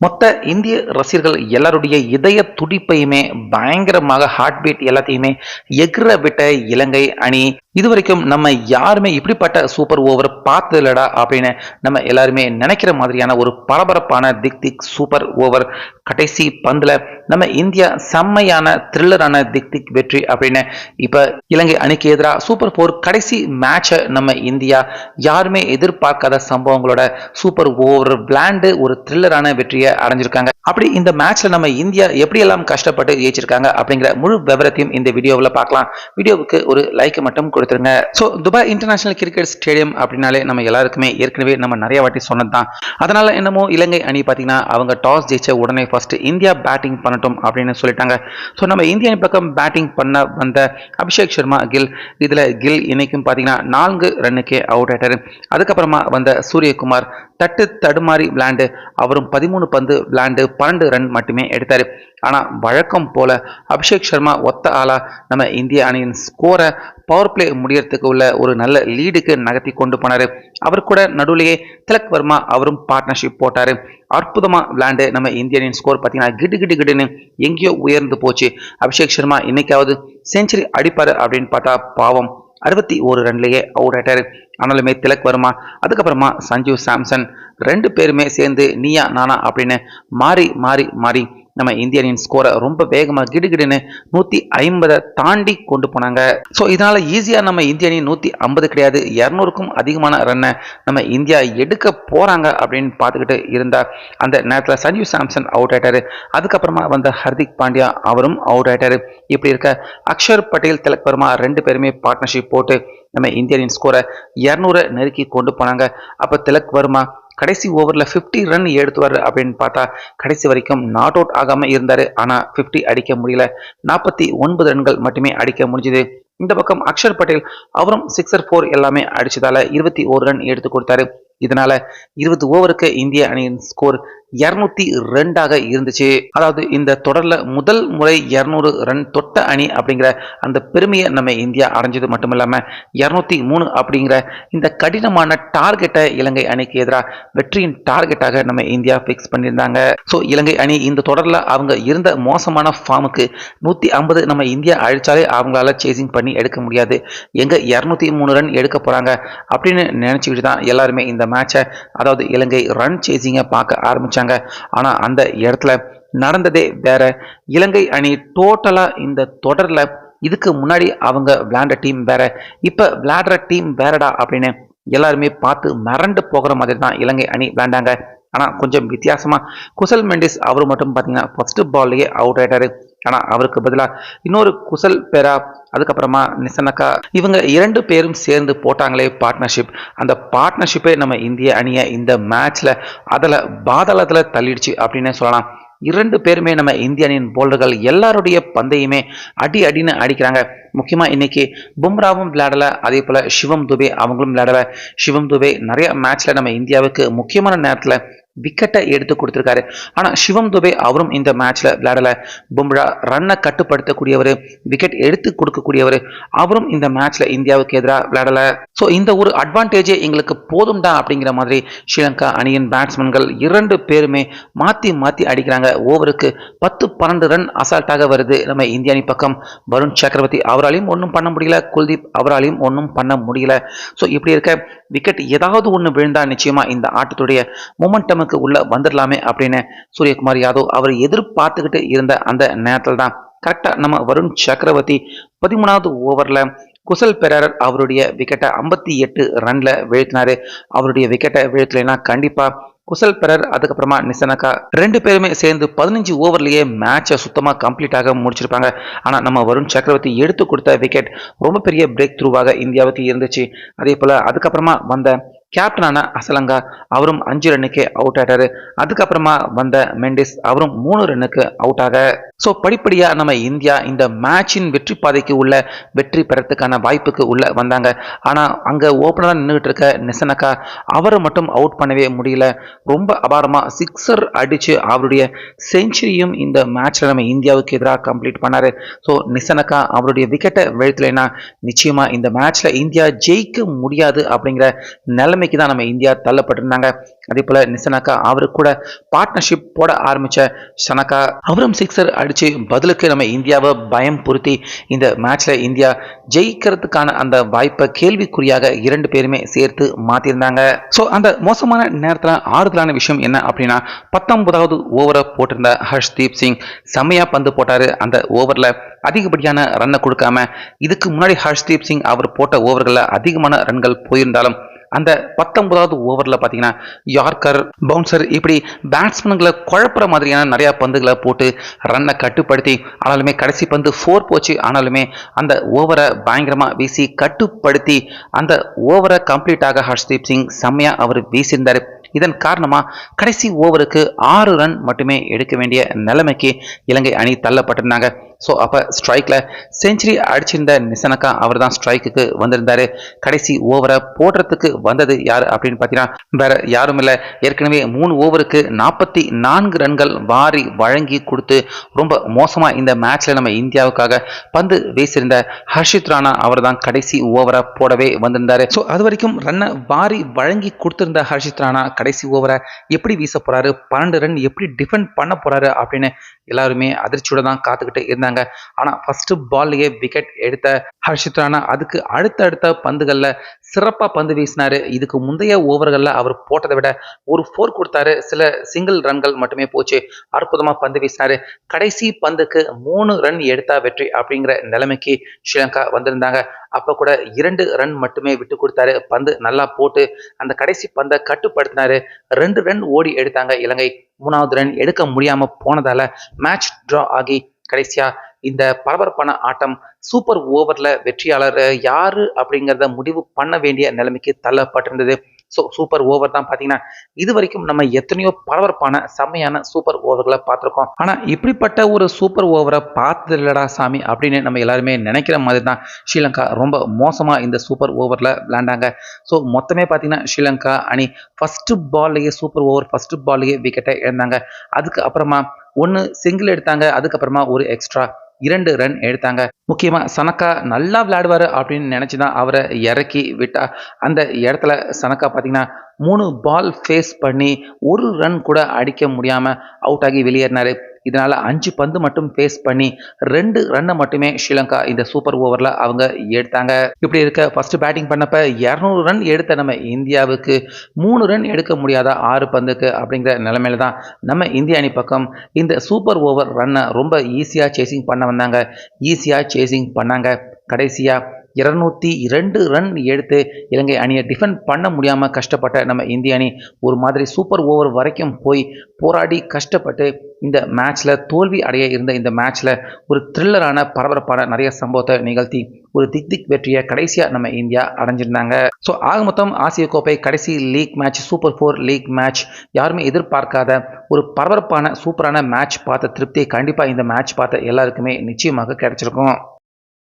மொத்த இந்திய ரசிகர்கள் எல்லாருடைய இதய துடிப்பையுமே பயங்கரமாக ஹார்ட் பீட் எல்லாத்தையுமே எகிற விட்ட இலங்கை அணி இதுவரைக்கும் நம்ம யாருமே இப்படிப்பட்ட சூப்பர் ஓவர் பார்த்ததில்லடா அப்படின்னு நம்ம எல்லாருமே நினைக்கிற மாதிரியான ஒரு பரபரப்பான திக் திக் சூப்பர் ஓவர் கடைசி பந்தில் நம்ம இந்தியா செம்மையான த்ரில்லரான திக் திக் வெற்றி அப்படின்னு இப்போ இலங்கை அணிக்கு எதிராக சூப்பர் ஃபோர் கடைசி மேட்சை நம்ம இந்தியா யாருமே எதிர்பார்க்காத சம்பவங்களோட சூப்பர் ஓவர் விளாண்டு ஒரு த்ரில்லரான வெற்றியை அடைஞ்சிருக்காங்க. அப்படி இந்த மேட்ச்ல நம்ம இந்தியா எப்படியெல்லாம் கஷ்டப்பட்டு ஜெயிச்சிருக்காங்க அப்படிங்கிற முழு விவரத்தையும் இந்த வீடியோவில் பார்க்கலாம். வீடியோவுக்கு ஒரு லைக் மட்டும் கொடுத்துருங்க. So Dubai international cricket stadium அப்படின்னாலே நம்ம எல்லாருக்குமே ஏற்கனவே நம்ம நிறைய வாட்டி சொன்னது தான் அதனால என்னமோ இலங்கை அணி பார்த்தீங்கன்னா அவங்க டாஸ் ஜெயிச்ச உடனே ஃபர்ஸ்ட் இந்தியா பேட்டிங் பண்ணட்டும் அப்படின்னு சொல்லிட்டாங்க. ஸோ நம்ம இந்திய அணி பக்கம் பேட்டிங் பண்ண வந்த அபிஷேக் சர்மா கில் இதில் கில் இன்னைக்கும் பார்த்தீங்கன்னா நான்கு ரன்னுக்கே அவுட் ஆயிட்டார். அதுக்கப்புறமா வந்த சூரியகுமார் தட்டு தடுமாறி விளையாண்டு அவரும் பதிமூணு பந்து விளையாண்டு பன்னெண்டு ரன் மட்டுமே எடுத்தார். ஆனால் வழக்கம் போல அபிஷேக் சர்மா ஒத்த ஆளா நம்ம இந்திய அணியின் ஸ்கோரை பவர் பிளே முடியறதுக்கு உள்ள ஒரு நல்ல லீடுக்கு நகர்த்தி கொண்டு போனார். அவர் கூட நடுவிலேயே திலக் வர்மா அவரும் பார்ட்னர்ஷிப் போட்டார். அற்புதமாக விளையாண்டு நம்ம இந்திய அணியின் ஸ்கோர் பார்த்தீங்கன்னா கிடு கிடு கிடுன்னு எங்கேயோ உயர்ந்து போச்சு. அபிஷேக் சர்மா இன்னைக்காவது செஞ்சுரி அடிப்பார் அப்படின்னு பார்த்தா பாவம். அறுபத்தி ஒரு ரன்லேயே அவுட் ஆயிட்டாரு ஆனாலுமே திலக் வருமா அதுக்கப்புறமா சஞ்சீவ் சாம்சன் ரெண்டு பேருமே சேர்ந்து நீயா நானா அப்படின்னு மாறி மாறி மாறி நம்ம இந்திய அணியின் ஸ்கோரை ரொம்ப வேகமாக கிடுகிடுன்னு நூற்றி ஐம்பதை தாண்டி கொண்டு போனாங்க. ஸோ இதனால் ஈஸியாக நம்ம இந்திய அணி நூற்றி ஐம்பது கிடையாது. இரநூறுக்கும் அதிகமான ரன்னை நம்ம இந்தியா எடுக்க போகிறாங்க அப்படின்னு பார்த்துக்கிட்டு இருந்தால் அந்த நேரத்தில் சஞ்சீவ் சாம்சன் அவுட் ஆயிட்டாரு. அதுக்கப்புறமா வந்த ஹர்திக் பாண்டியா அவரும் அவுட் ஆயிட்டார். இப்படி இருக்க அக்ஷர் பட்டேல் திலக் வர்மா ரெண்டு பேருமே பார்ட்னர்ஷிப் போட்டு நம்ம இந்திய அணியின் ஸ்கோரை இரநூறை நெருக்கி கொண்டு போனாங்க. அப்போ திலக் வர்மா கடைசி ஓவரில் ஃபிஃப்டி ரன் எடுத்துவார் அப்படின்னு பார்த்தா கடைசி வரைக்கும் நாட் அவுட் ஆகாமல் இருந்தார். ஆனால் ஃபிஃப்டி அடிக்க முடியல. நாற்பத்தி ஒன்பது ரன்கள் மட்டுமே அடிக்க முடிஞ்சுது. இந்த பக்கம் அக்ஷர் பட்டேல் அவரும் சிக்ஸர் ஃபோர் எல்லாமே அடிச்சதால இருபத்தி ஓரு ரன் எடுத்து கொடுத்தாரு. இதனால இருபது ஓவருக்கு இந்திய அணியின் ஸ்கோர் இருநூத்தி ரெண்டாக இருந்துச்சு. அதாவது இந்த தொடர்ல முதல் முறை இருநூறு ரன் தொட்ட அணி அப்படிங்கிற அந்த பெருமையை நம்ம இந்தியா அடைஞ்சது மட்டும் இல்லாம இருநூத்தி மூணு அப்படிங்கிற இந்த கடினமான டார்கெட்டை இலங்கை அணிக்கு எதிராக வெற்றியின் டார்கெட்டாக நம்ம இந்தியா பிக்ஸ் பண்ணியிருந்தாங்க. ஸோ இலங்கை அணி இந்த தொடர்ல அவங்க இருந்த மோசமான ஃபார்முக்கு நூத்தி ஐம்பது நம்ம இந்தியா அழிச்சாலே அவங்களால சேசிங் பண்ணி எடுக்க முடியாது. எங்க இரநூத்தி மூணு ரன் எடுக்க போறாங்க அப்படின்னு நினைச்சுக்கிட்டு தான் எல்லாருமே இந்த மேட்சை அதாவது இலங்கை ரன் சேசிங்கை பார்க்க ஆரம்பிச்சாங்க. ஆனா அந்த இடத்துல நடந்ததே வேற. இலங்கை அணி டோட்டலாக இந்த தொடரில் இதுக்கு முன்னாடி அவங்க விளையாண்ட டீம் வேற. இப்போ விளையாடுற டீம் வேறடா அப்படின்னு எல்லாருமே பார்த்து மிரண்டு போகிற மாதிரி தான் இலங்கை அணி விளையாண்டாங்க. ஆனால் கொஞ்சம் வித்தியாசமாக குசல் மெண்டிஸ் அவர் மட்டும் பார்த்தீங்கன்னா ஃபர்ஸ்ட் பால்லையே அவுட் ஆயிட்டாரு. ஆனால் அவருக்கு பதிலாக இன்னொரு குசல் பெரா அதுக்கப்புறமா நிசனக்கா இவங்க இரண்டு பேரும் சேர்ந்து போட்டாங்களே பார்ட்னர்ஷிப் அந்த பார்ட்னர்ஷிப்பே நம்ம இந்திய அணியை இந்த மேட்ச்ல அதில் பாதளத்தில் தள்ளிடுச்சு அப்படின்னே சொல்லலாம். இரண்டு பேருமே நம்ம இந்திய அணியின் போல்டர்கள் எல்லாருடைய பந்தையுமே அடி அடின்னு அடிக்கிறாங்க. முக்கியமாக இன்னைக்கு பும்ராவும் விளையாடல அதே போல் சிவம் துபே அவங்களும் விளையாடலை. சிவம் துபே நிறைய மேட்ச்ல நம்ம இந்தியாவுக்கு முக்கியமான நேரத்தில் விக்கெட்டை எடுத்து கொடுத்துருக்காரு. ஆனால் சிவம் துபே அவரும் இந்த மேட்ச்ல விளையாடல. பும்ரா ரன்னை கட்டுப்படுத்தக்கூடியவர் விக்கெட் எடுத்து கொடுக்கக்கூடியவர் அவரும் இந்த மேட்ச்ல இந்தியாவுக்கு எதிராக விளையாடலை. ஸோ இந்த ஒரு அட்வான்டேஜே எங்களுக்கு போதும் தான் அப்படிங்கிற மாதிரி ஸ்ரீலங்கா அணியின் பேட்ஸ்மேன்கள் இரண்டு பேருமே மாற்றி மாற்றி அடிக்கிறாங்க. ஓவருக்கு பத்து பன்னெண்டு ரன் அசால்ட்டாக வருது. நம்ம இந்திய அணி பக்கம் வருண் சக்கரவர்த்தி அவராலையும் ஒன்றும் பண்ண முடியல. குல்தீப் அவராலையும் ஒன்றும் பண்ண முடியல. ஸோ இப்படி இருக்க விக்கெட் ஏதாவது ஒன்று விழுந்தால் நிச்சயமாக இந்த ஆட்டத்துடைய மொமெண்டமுக்கு உள்ள வந்துடலாமே அப்படின்னு சூரியகுமார் யாதவ் அவர் எதிர்பார்த்துக்கிட்டு இருந்த அந்த நேரத்தில் தான் கரெக்டாக நம்ம வருண் சக்கரவர்த்தி பதிமூணாவது ஓவரில் குசல் பெரர் அவருடைய விக்கெட்டை ஐம்பத்தி எட்டு ரன்ல வீழ்த்தினாரு. அவருடைய விக்கெட்டை வீழ்த்தலைன்னா கண்டிப்பாக குசல் பெரர் அதுக்கப்புறமா நிசனக்கா ரெண்டு பேருமே சேர்ந்து பதினஞ்சு ஓவர்லயே மேட்சை சுத்தமாக கம்ப்ளீட்டாக முடிச்சிருப்பாங்க. ஆனால் நம்ம வருண் சக்கரவர்த்தி எடுத்து கொடுத்த விக்கெட் ரொம்ப பெரிய பிரேக் த்ரூவாக இந்தியாவுக்கு இருந்துச்சு. அதே போல் அதுக்கப்புறமா வந்த கேப்டனான அசலங்கா அவரும் அஞ்சு ரன்னுக்கு அவுட் ஆயிட்டாரு. அதுக்கப்புறமா வந்த மெண்டிஸ் அவரும் மூணு ரன்னுக்கு அவுட் ஆக ஸோ படிப்படியாக நம்ம இந்தியா இந்த மேட்சின் வெற்றி பாதைக்கு உள்ள வெற்றி பெறத்துக்கான வாய்ப்புக்கு உள்ள வந்தாங்க. ஆனால் அங்கே ஓப்பனராக நின்றுட்டு இருக்க நிசனக்கா அவரை மட்டும் அவுட் பண்ணவே முடியல. ரொம்ப அபாரமாக சிக்ஸர் அடித்து அவருடைய செஞ்சுரியும் இந்த மேட்ச்சில் நம்ம இந்தியாவுக்கு எதிராக கம்ப்ளீட் பண்ணார். ஸோ நிசனக்கா அவருடைய விக்கெட்டை வெளுத்துலைனா நிச்சயமாக இந்த மேட்ச்சில் இந்தியா ஜெயிக்க முடியாது அப்படிங்கிற நிலைமைக்கு தான் நம்ம இந்தியா தள்ளப்பட்டிருந்தாங்க. அதே போல் நிசனக்கா அவரு கூட பார்ட்னர்ஷிப் போட ஆரம்பித்த சனக்கா அவரும் சிக்ஸர் அடித்து பதிலுக்கு நம்ம இந்தியாவை பயம் பொருத்தி இந்த மேட்ச்சில் இந்தியா ஜெயிக்கிறதுக்கான அந்த வாய்ப்பை கேள்விக்குறியாக இரண்டு பேருமே சேர்த்து மாற்றிருந்தாங்க ஸோ அந்த மோசமான நேரத்தில் ஆறுதலான விஷயம் என்ன அப்படின்னா பத்தொன்பதாவது ஓவரை போட்டிருந்த ஹர்ஷ்தீப் சிங் செம்மையாக பந்து போட்டார். அந்த ஓவரில் அதிகப்படியான ரன்னை கொடுக்காம இதுக்கு முன்னாடி ஹர்ஷ்தீப் சிங் அவர் போட்ட ஓவர்களில் அதிகமான ரன்கள் போயிருந்தாலும் அந்த பத்தொன்பதாவது ஓவரில் பார்த்தீங்கன்னா யார்கர் பவுன்சர் இப்படி பேட்ஸ்மேன்களை குழப்புற மாதிரியான நிறையா பந்துகளை போட்டு ரன்னை கட்டுப்படுத்தி ஆனாலுமே கடைசி பந்து ஃபோர் போச்சு. ஆனாலுமே அந்த ஓவரை பயங்கரமாக வீசி கட்டுப்படுத்தி அந்த ஓவரை கம்ப்ளீட்டாக ஹர்ஷ்தீப் சிங் செம்மையாக அவர் வீசியிருந்தார். இதன் காரணமாக கடைசி ஓவருக்கு ஆறு ரன் மட்டுமே எடுக்க வேண்டிய நிலைமைக்கு இலங்கை அணி தள்ளப்பட்டிருந்தாங்க. ஸோ அப்போ ஸ்ட்ரைக்கில் செஞ்சுரி அடிச்சிருந்த நிசனக்கா அவர் தான் ஸ்ட்ரைக்குக்கு வந்திருந்தார். கடைசி ஓவரை போடுறதுக்கு வந்தது யார் அப்படின்னு பார்த்தீங்கன்னா வேற யாரும் இல்லை. ஏற்கனவே மூணு ஓவருக்கு நாற்பத்தி நான்கு ரன்கள் வாரி வழங்கி கொடுத்து ரொம்ப மோசமாக இந்த மேட்ச்சில் நம்ம இந்தியாவுக்காக பந்து வீசியிருந்த ஹர்ஷித் ராணா அவர் தான் கடைசி ஓவரை போடவே வந்திருந்தார். ஸோ அது வரைக்கும் ரன்னை வாரி வழங்கி கொடுத்திருந்த ஹர்ஷித் ராணா கடைசி ஓவரை எப்படி வீச போறாரு? பன்னெண்டு ரன் எப்படி டிஃபெண்ட் பண்ண போறாரு? அப்படின்னு எல்லாருமே அதிர்ச்சியோட தான் காத்துக்கிட்டு இருந்தாங்க. ஆனால் ஃபர்ஸ்ட் பால்லையே விக்கெட் எடுத்த ஹர்ஷித் ராணா அதுக்கு அடுத்த அடுத்த பந்துகளில் சிறப்பாக பந்து வீசினாரு. இதுக்கு முந்தைய ஓவர்களில் அவர் போட்டதை விட ஒரு ஃபோர் கொடுத்தாரு. சில சிங்கிள் ரன்கள் மட்டுமே போச்சு. அற்புதமாக பந்து வீசினாரு. கடைசி பந்துக்கு மூணு ரன் எடுத்தா வெற்றி அப்படிங்கிற நிலைமைக்கு ஸ்ரீலங்கா வந்திருந்தாங்க. அப்போ கூட இரண்டு ரன் மட்டுமே விட்டு கொடுத்தாரு. பந்து நல்லா போட்டு அந்த கடைசி பந்தை கட்டுப்படுத்தினாரு. ரெண்டு ரன் ஓடி எடுத்தாங்க இலங்கை. மூணாவது ரன் எடுக்க முடியாம போனதால மேட்ச் டிரா ஆகி கடைசியா இந்த பரபரப்பான ஆட்டம் சூப்பர் ஓவர்ல வெற்றியாளர் யாரு அப்படிங்கிறத முடிவு பண்ண வேண்டிய நிலைமைக்கு தள்ளப்பட்டிருந்தது. ஸோ சூப்பர் ஓவர் தான் பார்த்தீங்கன்னா இது வரைக்கும் நம்ம எத்தனையோ பரபரப்பான செம்மையான சூப்பர் ஓவர்களை பார்த்துருக்கோம். ஆனால் இப்படிப்பட்ட ஒரு சூப்பர் ஓவரை பார்த்தது இல்லடா சாமி அப்படின்னு நம்ம எல்லாருமே நினைக்கிற மாதிரி தான் ஸ்ரீலங்கா ரொம்ப மோசமாக இந்த சூப்பர் ஓவரில் விளையாண்டாங்க ஸோ மொத்தமே பார்த்தீங்கன்னா ஸ்ரீலங்கா அணி ஃபஸ்ட்டு பால்லையே சூப்பர் ஓவர் ஃபஸ்ட்டு பால்லையே விக்கெட்டை இழந்தாங்க. அதுக்கு அப்புறமா ஒன்று சிங்கிள் எடுத்தாங்க. அதுக்கப்புறமா ஒரு எக்ஸ்ட்ரா இரண்டு ரன் எடுத்தாங்க. முக்கியமா சனக்கா நல்லா விளையாடுவார் அப்படின்னு நினச்சி தான் அவரை இறக்கி விட்டா. அந்த இடத்துல சனக்கா பார்த்தீங்கன்னா மூணு பால் ஃபேஸ் பண்ணி ஒரு ரன் கூட அடிக்க முடியாமல் அவுட் ஆகி வெளியேறினார். இதனால் அஞ்சு பந்து மட்டும் ஃபேஸ் பண்ணி ரெண்டு ரன்னை மட்டுமே ஸ்ரீலங்கா இந்த சூப்பர் ஓவரில் அவங்க எடுத்தாங்க. இப்படி இருக்க ஃபர்ஸ்ட் பேட்டிங் பண்ணப்ப இரநூறு ரன் எடுத்த நம்ம இந்தியாவுக்கு மூணு ரன் எடுக்க முடியாத ஆறு பந்துக்கு அப்படிங்கிற நிலைமையில தான் நம்ம இந்திய அணி பக்கம் இந்த சூப்பர் ஓவர் ரன்னை ரொம்ப ஈஸியாக சேசிங் பண்ண வந்தாங்க. ஈஸியாக சேசிங் பண்ணாங்க. கடைசியாக இருநூத்தி இரண்டு ரன் எடுத்து இலங்கை அணியை டிஃபெண்ட் பண்ண முடியாமல் கஷ்டப்பட்ட நம்ம இந்திய அணி ஒரு மாதிரி சூப்பர் ஓவர் வரைக்கும் போய் போராடி கஷ்டப்பட்டு இந்த மேட்ச்சில் தோல்வி அடைய இருந்த இந்த மேட்ச்சில் ஒரு த்ரில்லரான பரபரப்பான நிறைய சம்பவத்தை நிகழ்த்தி ஒரு திக் திக் வெற்றியை கடைசியாக நம்ம இந்தியா அடைஞ்சிருந்தாங்க. ஸோ ஆக மொத்தம் ஆசிய கோப்பை கடைசி league match super four league match யாருமே எதிர்பார்க்காத ஒரு பரபரப்பான சூப்பரான மேட்ச் பார்த்த திருப்தி கண்டிப்பாக இந்த மேட்ச் பார்த்த எல்லாருக்குமே நிச்சயமாக கிடைச்சிருக்கும்.